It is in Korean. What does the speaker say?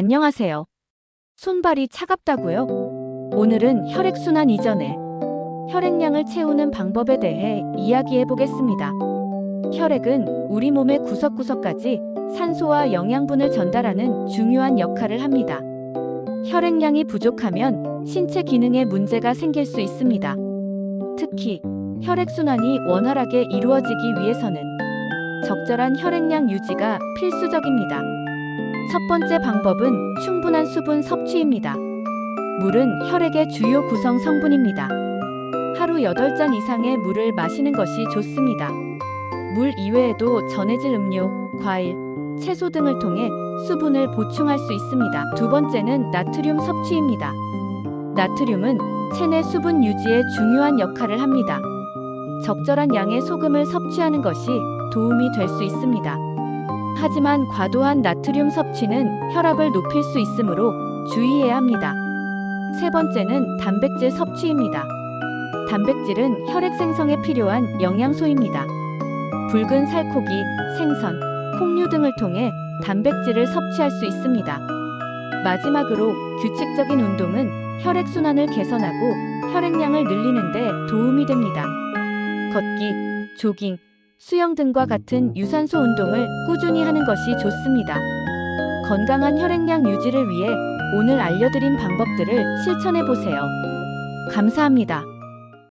안녕하세요. 손발이 차갑다고요? 오늘은 혈액순환 이전에 혈액량을 채우는 방법에 대해 이야기해 보겠습니다. 혈액은 우리 몸의 구석구석까지 산소와 영양분을 전달하는 중요한 역할을 합니다. 혈액량이 부족하면 신체 기능에 문제가 생길 수 있습니다. 특히 혈액순환이 원활하게 이루어지기 위해서는 적절한 혈액량 유지가 필수적입니다. 첫 번째 방법은 충분한 수분 섭취입니다. 물은 혈액의 주요 구성 성분입니다. 하루 8잔 이상의 물을 마시는 것이 좋습니다. 물 이외에도 전해질 음료, 과일, 채소 등을 통해 수분을 보충할 수 있습니다. 두 번째는 나트륨 섭취입니다. 나트륨은 체내 수분 유지에 중요한 역할을 합니다. 적절한 양의 소금을 섭취하는 것이 도움이 될 수 있습니다. 하지만 과도한 나트륨 섭취는 혈압을 높일 수 있으므로 주의해야 합니다. 세 번째는 단백질 섭취입니다. 단백질은 혈액 생성에 필요한 영양소입니다. 붉은 살코기, 생선, 콩류 등을 통해 단백질을 섭취할 수 있습니다. 마지막으로 규칙적인 운동은 혈액순환을 개선하고 혈액량을 늘리는 데 도움이 됩니다. 걷기, 조깅, 수영 등과 같은 유산소 운동을 꾸준히 하는 것이 좋습니다. 건강한 혈액량 유지를 위해 오늘 알려드린 방법들을 실천해 보세요. 감사합니다.